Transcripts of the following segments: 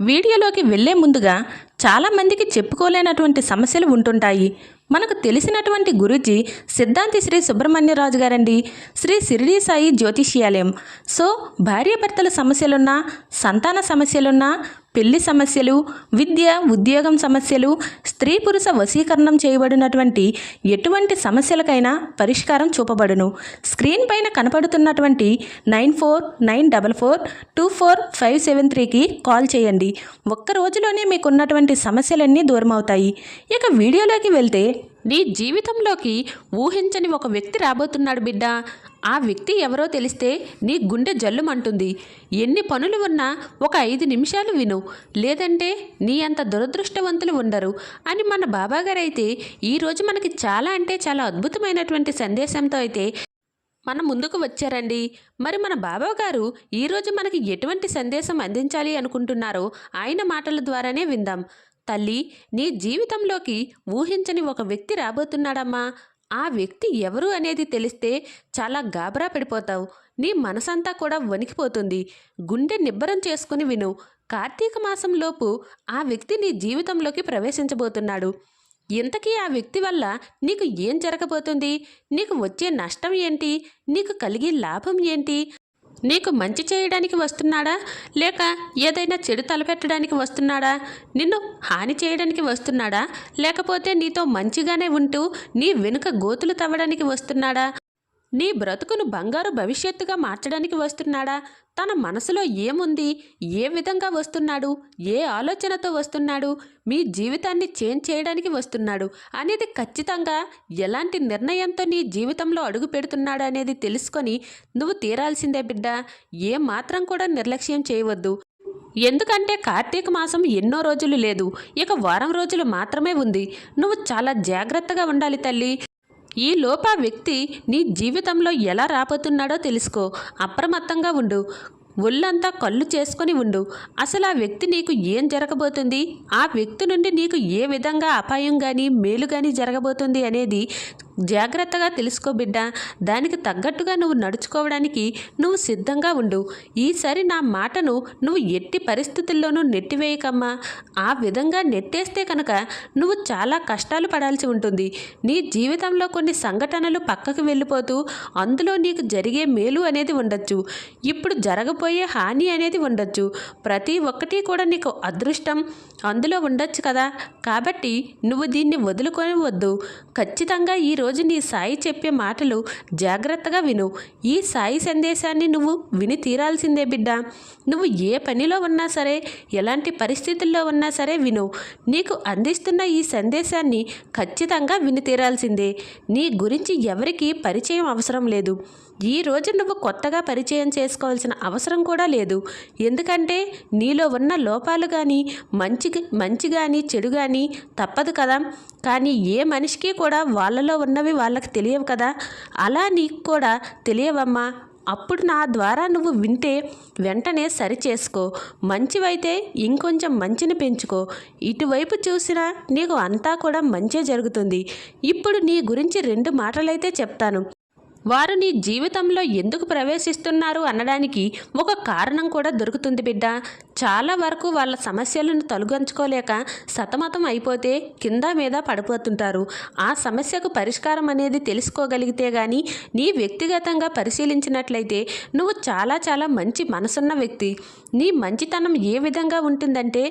వీడియోలోకి వెళ్ళే ముందుగా చాలామందికి చెప్పుకోలేనటువంటి సమస్యలు ఉంటుంటాయి. మనకు తెలిసినటువంటి గురుజీ సిద్ధాంతి శ్రీ సుబ్రహ్మణ్యరాజు గారండి. శ్రీ సిరిడి సాయి జ్యోతిష్యాలయం. సో భార్యాభర్తల సమస్యలున్నా సంతాన సమస్యలున్నా పెళ్ళి సమస్యలు విద్య ఉద్యోగం సమస్యలు స్త్రీ పురుష వశీకరణం చేయబడినటువంటి ఎటువంటి సమస్యలకైనా పరిష్కారం చూపబడును. స్క్రీన్ పైన కనపడుతున్నటువంటి nine four nine double four two four five seven త్రీకి కాల్ చేయండి. ఒక్క రోజులోనే మీకున్నటువంటి సమస్యలన్నీ దూరమవుతాయి. ఇక వీడియోలోకి వెళ్తే నీ జీవితంలోకి ఊహించని ఒక వ్యక్తి రాబోతున్నాడు బిడ్డ. ఆ వ్యక్తి ఎవరో తెలిస్తే నీ గుండె జల్లుమంటుంది. ఎన్ని పనులు ఉన్నా ఒక ఐదు నిమిషాలు విను. లేదంటే నీ అంత దురదృష్టవంతులు ఉండరు. అని మన బాబాగారు అయితే ఈరోజు మనకి చాలా అంటే చాలా అద్భుతమైనటువంటి సందేశంతో అయితే మన ముందుకు వచ్చారండి. మరి మన బాబా గారు ఈరోజు మనకి ఎటువంటి సందేశం అందించాలి అనుకుంటున్నారో ఆయన మాటల ద్వారానే విందాం. తల్లి నీ జీవితంలోకి ఊహించని ఒక వ్యక్తి రాబోతున్నాడమ్మా. ఆ వ్యక్తి ఎవరు అనేది తెలిస్తే చాలా గాబరా పడిపోతావు. నీ మనసంతా కూడా వణికిపోతుంది. గుండె నిబ్బరం చేసుకుని విను. కార్తీక మాసంలోపు ఆ వ్యక్తి నీ జీవితంలోకి ప్రవేశించబోతున్నాడు. ఇంతకీ ఆ వ్యక్తి వల్ల నీకు ఏం జరగబోతుంది? నీకు వచ్చే నష్టం ఏంటి? నీకు కలిగే లాభం ఏంటి? నీకు మంచి చేయడానికి వస్తున్నాడా? లేక ఏదైనా చెడు తలపెట్టడానికి వస్తున్నాడా? నిన్ను హాని చేయడానికి వస్తున్నాడా? లేకపోతే నీతో మంచిగానే ఉంటూ నీ వెనుక గోతులు తవ్వడానికి వస్తున్నాడా? నీ బ్రతుకును బంగారు భవిష్యత్తుగా మార్చడానికి వస్తున్నాడా? తన మనసులో ఏముంది? ఏ విధంగా వస్తున్నాడు? ఏ ఆలోచనతో వస్తున్నాడు? మీ జీవితాన్ని చేంజ్ చేయడానికి వస్తున్నాడు అనేది ఖచ్చితంగా ఎలాంటి నిర్ణయంతో నీ జీవితంలో అడుగు పెడుతున్నాడు అనేది తెలుసుకొని నువ్వు తీరాల్సిందే బిడ్డ. ఏ మాత్రం కూడా నిర్లక్ష్యం చేయవద్దు. ఎందుకంటే కార్తీక మాసం ఎన్నో రోజులు లేదు. ఇక వారం రోజులు మాత్రమే ఉంది. నువ్వు చాలా జాగ్రత్తగా ఉండాలి తల్లి. ఈ లోప వ్యక్తి నీ జీవితంలో ఎలా రాబోతున్నాడో తెలుసుకో. అప్రమత్తంగా ఉండు. ఒళ్ళంతా కళ్ళు చేసుకొని ఉండు. అసలు ఆ వ్యక్తి నీకు ఏం జరగబోతుంది? ఆ వ్యక్తి నుండి నీకు ఏ విధంగా అపాయం కానీ మేలు కానీ జరగబోతుంది అనేది జాగ్రత్తగా తెలుసుకో బిడ్డ. దానికి తగ్గట్టుగా నువ్వు నడుచుకోవడానికి నువ్వు సిద్ధంగా ఉండు. ఈసారి నా మాటను నువ్వు ఎట్టి పరిస్థితుల్లోనూ నెట్టివేయకమ్మా. ఆ విధంగా నెట్టేస్తే కనుక నువ్వు చాలా కష్టాలు పడాల్సి ఉంటుంది. నీ జీవితంలో కొన్ని సంఘటనలు పక్కకు వెళ్ళిపోతూ అందులో నీకు జరిగే మేలు అనేది ఉండొచ్చు. ఇప్పుడు జరగబోయే హాని అనేది ఉండొచ్చు. ప్రతి ఒక్కటి కూడా నీకు అదృష్టం అందులో ఉండొచ్చు కదా. కాబట్టి నువ్వు దీన్ని వదులుకొని వద్దు. ఖచ్చితంగా ఈరోజు నీ సాయి చెప్పే మాటలు జాగ్రత్తగా విను. ఈ సాయి సందేశాన్ని నువ్వు విని తీరాల్సిందే బిడ్డ. నువ్వు ఏ పనిలో ఉన్నా సరే ఎలాంటి పరిస్థితుల్లో ఉన్నా సరే విను. నీకు అందిస్తున్న ఈ సందేశాన్ని ఖచ్చితంగా విని తీరాల్సిందే. నీ గురించి ఎవరికీ పరిచయం అవసరం లేదు. ఈ రోజు నువ్వు కొత్తగా పరిచయం చేసుకోవాల్సిన అవసరం కూడా లేదు. ఎందుకంటే నీలో ఉన్న లోపాలు కానీ మంచి మంచి కానీ చెడు కానీ తప్పదు కదా. కానీ ఏ మనిషికి కూడా వాళ్ళలో ఉన్న ఉన్నవి వాళ్ళకి తెలియవు కదా. అలా నీకు కూడా తెలియవమ్మా. అప్పుడు నా ద్వారా నువ్వు వింటే వెంటనే సరి చేసుకో. మంచివైతే ఇంకొంచెం మంచిని పెంచుకో. ఇటువైపు చూసినా నీకు అంతా కూడా మంచే జరుగుతుంది. ఇప్పుడు నీ గురించి రెండు మాటలైతే చెప్తాను. వారు నీ జీవితంలో ఎందుకు ప్రవేశిస్తున్నారు అనడానికి ఒక కారణం కూడా దొరుకుతుంది బిడ్డ. చాలా వరకు వాళ్ళ సమస్యలను తొలగించుకోలేక సతమతం అయిపోతే కింద మీద పడిపోతుంటారు. ఆ సమస్యకు పరిష్కారం అనేది తెలుసుకోగలిగితే కానీ నీ వ్యక్తిగతంగా పరిశీలించినట్లయితే నువ్వు చాలా చాలా మంచి మనసున్న వ్యక్తి. నీ మంచితనం ఏ విధంగా ఉంటుందంటే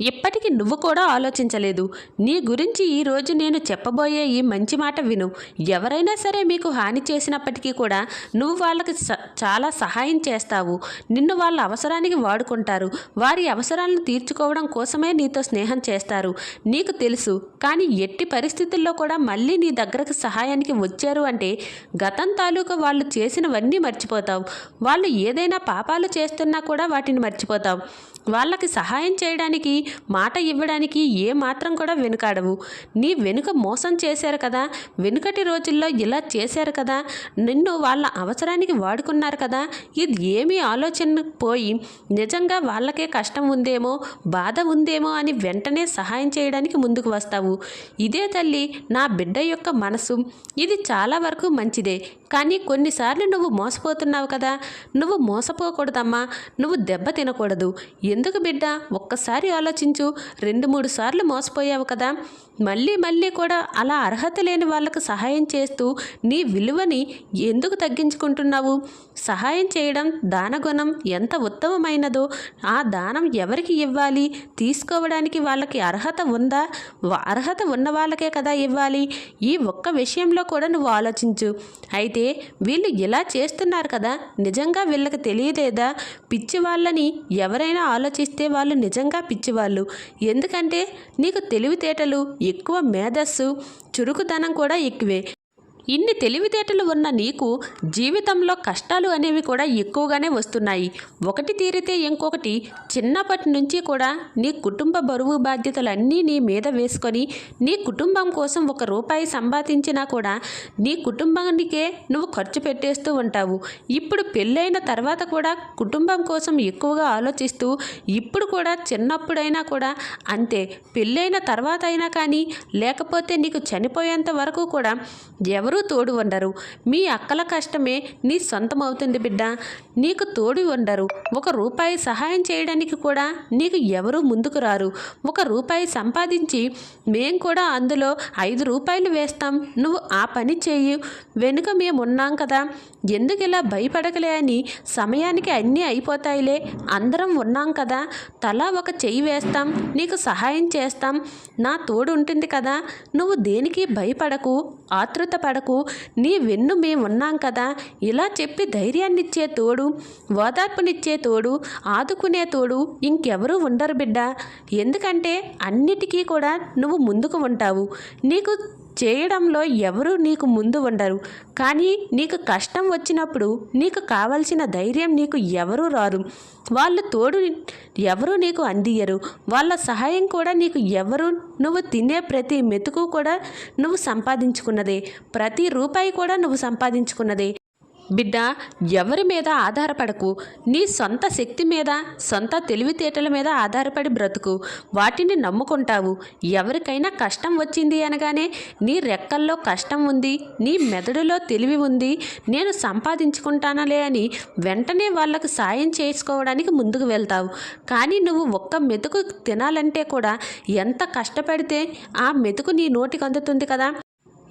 ఇప్పటికీ నువ్వు కూడా ఆలోచించలేదు. నీ గురించి ఈరోజు నేను చెప్పబోయే ఈ మంచి మాట విను. ఎవరైనా సరే మీకు హాని చేసినప్పటికీ కూడా నువ్వు వాళ్ళకి స- చాలా సహాయం చేస్తావు. నిన్ను వాళ్ళ అవసరానికి వాడుకుంటారు. వారి అవసరాలను తీర్చుకోవడం కోసమే నీతో స్నేహం చేస్తారు. నీకు తెలుసు. కానీ ఎట్టి పరిస్థితుల్లో కూడా మళ్ళీ నీ దగ్గరకు సహాయానికి వచ్చారు అంటే గతం తాలూకా వాళ్ళు చేసినవన్నీ మర్చిపోతావు. వాళ్ళు ఏదైనా పాపాలు చేస్తున్నా కూడా వాటిని మర్చిపోతావు. వాళ్ళకి సహాయం చేయడానికి మాట ఇవ్వడానికి ఏ మాత్రం కూడా వెనుకాడవు. నీ వెనుక మోసం చేశారు కదా వెనుకటి రోజుల్లో ఇలా చేశారు కదా నిన్ను వాళ్ళ అవసరానికి వాడుకున్నారు కదా ఇది ఏమీ ఆలోచన పోయి నిజంగా వాళ్ళకే కష్టం ఉందేమో బాధ ఉందేమో అని వెంటనే సహాయం చేయడానికి ముందుకు వస్తావు. ఇదే తల్లి నా బిడ్డ యొక్క మనసు. ఇది చాలా వరకు మంచిదే. కానీ కొన్నిసార్లు నువ్వు మోసపోతున్నావు కదా. నువ్వు మోసపోకూడదమ్మా. నువ్వు దెబ్బ తినకూడదు. ఎందుకు బిడ్డ? ఒక్కసారి ఆలోచించు. రెండు మూడు సార్లు మోసపోయావు కదా. మళ్ళీ మళ్ళీ కూడా అలా అర్హత లేని వాళ్ళకు సహాయం చేస్తూ నీ విలువని ఎందుకు తగ్గించుకుంటున్నావు? సహాయం చేయడం దానగుణం ఎంత ఉత్తమమైనదో ఆ దానం ఎవరికి ఇవ్వాలి? తీసుకోవడానికి వాళ్ళకి అర్హత ఉందా? అర్హత ఉన్న వాళ్ళకే కదా ఇవ్వాలి? ఈ ఒక్క విషయంలో కూడా నువ్వు ఆలోచించు. అయితే వీళ్ళు ఇలా చేస్తున్నారు కదా నిజంగా వీళ్ళకి తెలియలేదా? పిచ్చి వాళ్ళని ఎవరైనా ఆలోచిస్తే వాళ్ళు నిజంగా పిచ్చివాళ్ళు. ఎందుకంటే నీకు తెలివితేటలు ఎక్కువ మేధస్సు చురుకుదనం కూడా ఎక్కువే. ఇన్ని తెలివితేటలు ఉన్న నీకు జీవితంలో కష్టాలు అనేవి కూడా ఎక్కువగానే వస్తున్నాయి. ఒకటి తీరితే ఇంకొకటి చిన్నప్పటి నుంచి కూడా నీ కుటుంబ బరువు బాధ్యతలన్నీ నీ మీద వేసుకొని నీ కుటుంబం కోసం ఒక రూపాయి సంపాదించినా కూడా నీ కుటుంబానికే నువ్వు ఖర్చు పెట్టేస్తూ ఉంటావు. ఇప్పుడు పెళ్ళైన తర్వాత కూడా కుటుంబం కోసం ఎక్కువగా ఆలోచిస్తూ ఇప్పుడు కూడా చిన్నప్పుడైనా కూడా అంతే పెళ్ళైన తర్వాత అయినా కానీ లేకపోతే నీకు చనిపోయేంత వరకు కూడా ఎవరూ తోడు ఉండరు మీ అక్కల కష్టమే నీ సొంతం అవుతుంది బిడ్డ. నీకు తోడు ఉండరు ఒక రూపాయి సహాయం చేయడానికి కూడా నీకు ఎవరూ ముందుకు రారు. ఒక రూపాయి సంపాదించి మేం కూడా అందులో ఐదు రూపాయలు వేస్తాం. నువ్వు ఆ పని చెయ్యి. వెనుక మేము ఉన్నాం కదా. ఎందుకు ఇలా భయపడకలే అని సమయానికి అన్నీ అయిపోతాయిలే. అందరం ఉన్నాం కదా. తలా ఒక చెయ్యి వేస్తాం. నీకు సహాయం చేస్తాం. నా తోడు ఉంటుంది కదా. నువ్వు దేనికి భయపడకు? ఆతృత పడకు. నీ వెన్ను మేము ఉన్నాం కదా ఇలా చెప్పి ధైర్యాన్నిచ్చే తోడు ఓదార్పునిచ్చే తోడు ఆదుకునే తోడు ఇంకెవరూ ఉండరు బిడ్డ. ఎందుకంటే అన్నిటికీ కూడా నువ్వు ముందుకు ఉంటావు. నీకు చేయడంలో ఎవరూ నీకు ముందు ఉండరు. కానీ నీకు కష్టం వచ్చినప్పుడు నీకు కావలసిన ధైర్యం నీకు ఎవరూ రారు. వాళ్ళు తోడు ఎవరూ నీకు అందియరు వాళ్ళ సహాయం కూడా నీకు ఎవరు నువ్వు తినే ప్రతి మెతుకు కూడా నువ్వు సంపాదించుకున్నదే. ప్రతి రూపాయి కూడా నువ్వు సంపాదించుకున్నదే. బిడ్డ ఎవరి మీద ఆధారపడకు? నీ సొంత శక్తి మీద సొంత తెలివితేటల మీద ఆధారపడి బ్రతుకు. వాటిని నమ్ముకుంటావు. ఎవరికైనా కష్టం వచ్చింది అనగానే నీ రెక్కల్లో కష్టం ఉంది నీ మెదడులో తెలివి ఉంది నేను సంపాదించుకుంటానలే అని వెంటనే వాళ్ళకు సాయం చేసుకోవడానికి ముందుకు వెళ్తావు. కానీ నువ్వు ఒక్క మెతుకు తినాలంటే కూడా ఎంత కష్టపడితే ఆ మెతుకు నీ నోటికి అందుతుంది కదా?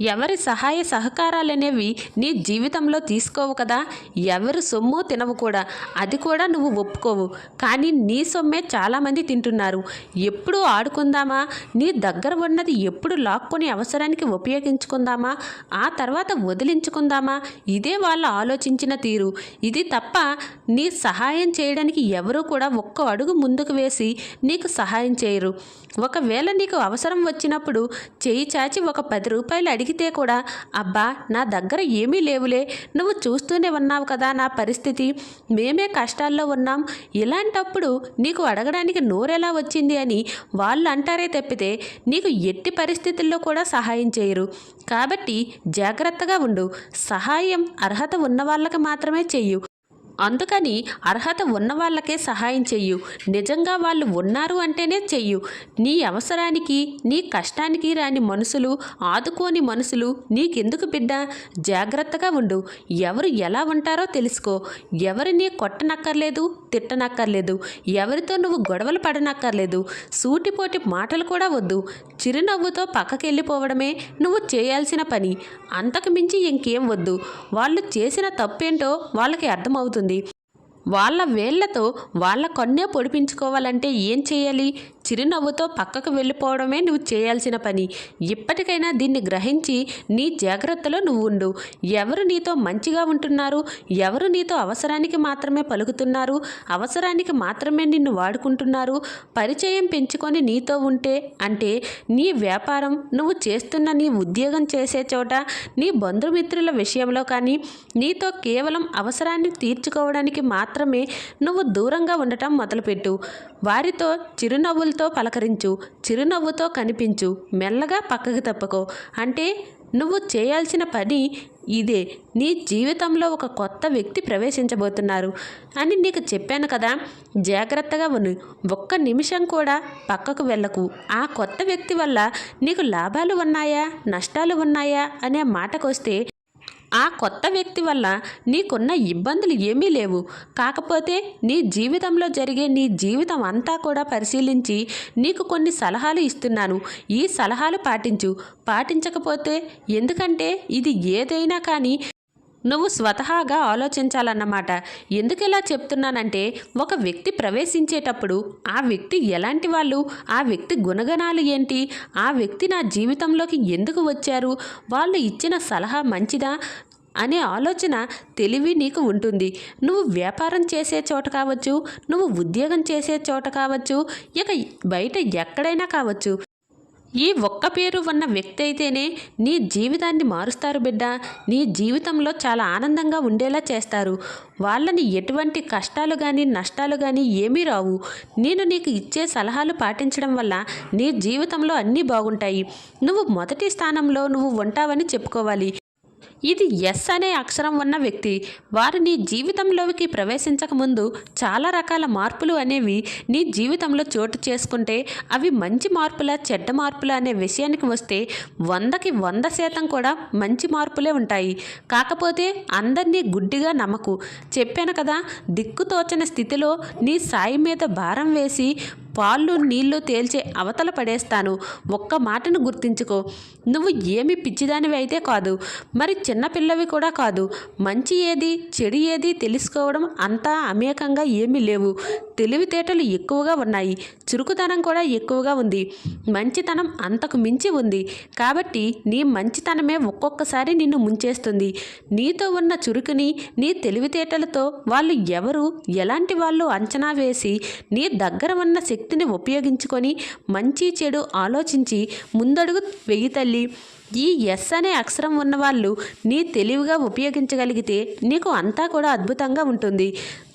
ఎవరి సహాయ సహకారాలనేవి నీ జీవితంలో తీసుకోవు కదా. ఎవరు సొమ్ము తినవు కూడా. అది కూడా నువ్వు ఒప్పుకోవు. కానీ నీ సొమ్మే చాలామంది తింటున్నారు. ఎప్పుడు ఆడుకుందామా? నీ దగ్గర ఉన్నది ఎప్పుడు లాక్కొని అవసరానికి ఉపయోగించుకుందామా? ఆ తర్వాత వదిలించుకుందామా? ఇదే వాళ్ళు ఆలోచించిన తీరు. ఇది తప్ప నీ సహాయం చేయడానికి ఎవరూ కూడా ఒక్క అడుగు ముందుకు వేసి నీకు సహాయం చేయరు. ఒకవేళ నీకు అవసరం వచ్చినప్పుడు చేయి చాచి ఒక పది రూపాయలు అడిగి అడిగితే కూడా అబ్బా నా దగ్గర ఏమీ లేవులే. నువ్వు చూస్తూనే ఉన్నావు కదా నా పరిస్థితి. మేమే కష్టాల్లో ఉన్నాం. ఇలాంటప్పుడు నీకు అడగడానికి నోరెలా వచ్చింది అని వాళ్ళు అంటారే తప్పితే నీకు ఎట్టి పరిస్థితుల్లో కూడా సహాయం చేయరు. కాబట్టి జాగ్రత్తగా ఉండు. సహాయం అర్హత ఉన్న వాళ్ళకి మాత్రమే చెయ్యు. అందుకని అర్హత ఉన్న వాళ్ళకే సహాయం చెయ్యు. నిజంగా వాళ్ళు ఉన్నారు అంటేనే చెయ్యు. నీ అవసరానికి నీ కష్టానికి రాని మనుషులు ఆదుకోని మనుషులు నీకెందుకు బిడ్డ? జాగ్రత్తగా ఉండు. ఎవరు ఎలా ఉంటారో తెలుసుకో. ఎవరిని కొట్టనక్కర్లేదు తిట్టనక్కర్లేదు. ఎవరితో నువ్వు గొడవలు పడనక్కర్లేదు. సూటిపోటి మాటలు కూడా వద్దు. చిరునవ్వుతో పక్కకెళ్ళిపోవడమే నువ్వు చేయాల్సిన పని. అంతకు మించి ఇంకేం వద్దు. వాళ్ళు చేసిన తప్పేంటో వాళ్ళకి అర్థమవుతుంది. వాళ్ళ వేళ్ళతో వాళ్ళ కన్నే పొడిపించుకోవాలంటే ఏం చేయాలి? చిరునవ్వుతో పక్కకు వెళ్ళిపోవడమే నువ్వు చేయాల్సిన పని. ఇప్పటికైనా దీన్ని గ్రహించి నీ జాగ్రత్తలో నువ్వు ఉండు. ఎవరు నీతో మంచిగా ఉంటున్నారు? ఎవరు నీతో అవసరానికి మాత్రమే పలుకుతున్నారు? అవసరానికి మాత్రమే నిన్ను వాడుకుంటున్నారు? పరిచయం పెంచుకొని నీతో ఉంటే అంటే నీ వ్యాపారం నువ్వు చేస్తున్న నీ ఉద్యోగం చేసే చోట నీ బంధుమిత్రుల విషయంలో కానీ నీతో కేవలం అవసరాన్ని తీర్చుకోవడానికి మాత్రం మాత్రమే నువ్వు దూరంగా ఉండటం మొదలుపెట్టు. వారితో చిరునవ్వులతో పలకరించు చిరునవ్వుతో కనిపించు. మెల్లగా పక్కకు తప్పుకో. అంటే నువ్వు చేయాల్సిన పని ఇదే. నీ జీవితంలో ఒక కొత్త వ్యక్తి ప్రవేశించబోతున్నారు అని నీకు చెప్పాను కదా. జాగ్రత్తగా ఉను ఒక్క నిమిషం కూడా పక్కకు వెళ్ళకు. ఆ కొత్త వ్యక్తి వల్ల నీకు లాభాలు ఉన్నాయా? నష్టాలు ఉన్నాయా? అనే మాటకొస్తే ఆ కొత్త వ్యక్తి వల్ల నీకున్న ఇబ్బందులు ఏమీ లేవు. కాకపోతే నీ జీవితంలో జరిగే నీ జీవితం అంతా కూడా పరిశీలించి నీకు కొన్ని సలహాలు ఇస్తున్నాను. ఈ సలహాలు పాటించు. పాటించకపోతే ఎందుకంటే ఇది ఏదైనా కానీ నువ్వు స్వతహాగా ఆలోచించాలన్నమాట. ఎందుకు ఇలా చెప్తున్నానంటే ఒక వ్యక్తి ప్రవేశించేటప్పుడు ఆ వ్యక్తి ఎలాంటి వాళ్ళు? ఆ వ్యక్తి గుణగణాలు ఏంటి? ఆ వ్యక్తి నా జీవితంలోకి ఎందుకు వచ్చారు? వాళ్ళు ఇచ్చిన సలహా మంచిదా? అనే ఆలోచన తెలివి నీకు ఉంటుంది. నువ్వు వ్యాపారం చేసే చోట కావచ్చు నువ్వు ఉద్యోగం చేసే చోట కావచ్చు ఇక బయట ఎక్కడైనా కావచ్చు. ఈ ఒక్క పేరు ఉన్న వ్యక్తి అయితేనే నీ జీవితాన్ని మారుస్తారు బిడ్డ. నీ జీవితంలో చాలా ఆనందంగా ఉండేలా చేస్తారు. వాళ్ళని ఎటువంటి కష్టాలు కానీ నష్టాలు కానీ ఏమీ రావు. నేను నీకు ఇచ్చే సలహాలు పాటించడం వల్ల నీ జీవితంలో అన్నీ బాగుంటాయి. నువ్వు మొదటి స్థానంలో నువ్వు ఉంటావని చెప్పుకోవాలి. ఇది ఎస్ అనే అక్షరం ఉన్న వ్యక్తి. వారు నీ జీవితంలోకి ప్రవేశించక ముందు చాలా రకాల మార్పులు అనేవి నీ జీవితంలో చోటు చేసుకుంటే అవి మంచి మార్పుల చెడ్డ మార్పుల అనే విషయానికి వస్తే వందకి వంద శాతం కూడా మంచి మార్పులే ఉంటాయి. కాకపోతే అందరినీ గుడ్డిగా నమ్మకు. చెప్పాను కదా దిక్కుతోచని స్థితిలో నీ సాయి మీద భారం వేసి పాళ్ళు నీళ్ళు తేల్చే అవతల పడేస్తాను. ఒక్క మాటను గుర్తించుకో. నువ్వు ఏమి పిచ్చిదానివి అయితే కాదు. మరి చిన్నపిల్లవి కూడా కాదు. మంచి ఏది చెడు ఏది తెలుసుకోవడం అంతా అమేకంగా ఏమీ లేవు. తెలివితేటలు ఎక్కువగా ఉన్నాయి. చురుకుతనం కూడా ఎక్కువగా ఉంది. మంచితనం అంతకు మించి ఉంది. కాబట్టి నీ మంచితనమే ఒక్కొక్కసారి నిన్ను ముంచేస్తుంది. నీతో ఉన్న చురుకుని నీ తెలివితేటలతో వాళ్ళు ఎవరు ఎలాంటి వాళ్ళు అంచనా వేసి నీ దగ్గర ఉన్న శక్తి శక్తిని ఉపయోగించుకొని మంచి చెడు ఆలోచించి ముందడుగు వెయ్యి తల్లి. ఈ ఎస్ అనే అక్షరం ఉన్నవాళ్ళు నీ తెలివిగా ఉపయోగించగలిగితే నీకు అంతా కూడా అద్భుతంగా ఉంటుంది.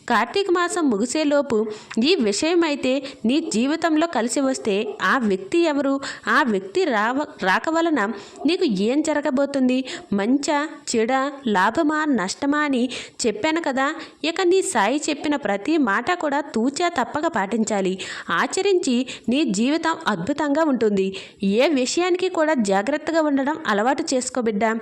కార్తీక మాసం ముగిసేలోపు ఈ విషయం అయితే నీ జీవితంలో కలిసి వస్తే ఆ వ్యక్తి ఎవరు? ఆ వ్యక్తి రావ రాక వలన నీకు ఏం జరగబోతుంది? మంచా చెడ లాభమా నష్టమా అని చెప్పాను కదా. ఇక నీ సాయి చెప్పిన ప్రతి మాట కూడా తూచా తప్పక పాటించాలి. ఆచరించి నీ జీవితం అద్భుతంగా ఉంటుంది. ఏ విషయానికి కూడా జాగ్రత్తగా ఉండడం అలవాటు చేసుకోబిడ్డా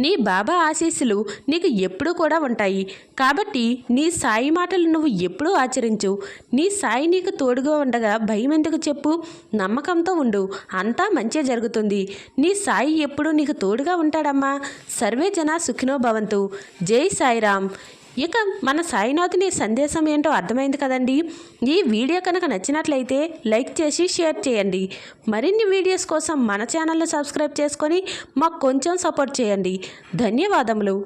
నీ బాబా ఆశీస్సులు నీకు ఎప్పుడూ కూడా ఉంటాయి. కాబట్టి నీ సాయి మాటలు నువ్వు ఎప్పుడూ ఆచరించు. నీ సాయి నీకు తోడుగా ఉండగా భయం ఎందుకు చెప్పు? నమ్మకంతో ఉండు. అంతా మంచి జరుగుతుంది. నీ సాయి ఎప్పుడూ నీకు తోడుగా ఉంటాడమ్మా. సర్వే జన సుఖినో భవంతు. జై సాయిరామ్. ఇక మన సాయినాథుని సందేశం ఏంటో అర్థమైంది కదండి. ఈ వీడియో కనుక నచ్చినట్లయితే లైక్ చేసి షేర్ చేయండి. మరిన్ని వీడియోస్ కోసం మన ఛానల్ను సబ్స్క్రైబ్ చేసుకొని మాకు కొంచెం సపోర్ట్ చేయండి. ధన్యవాదములు.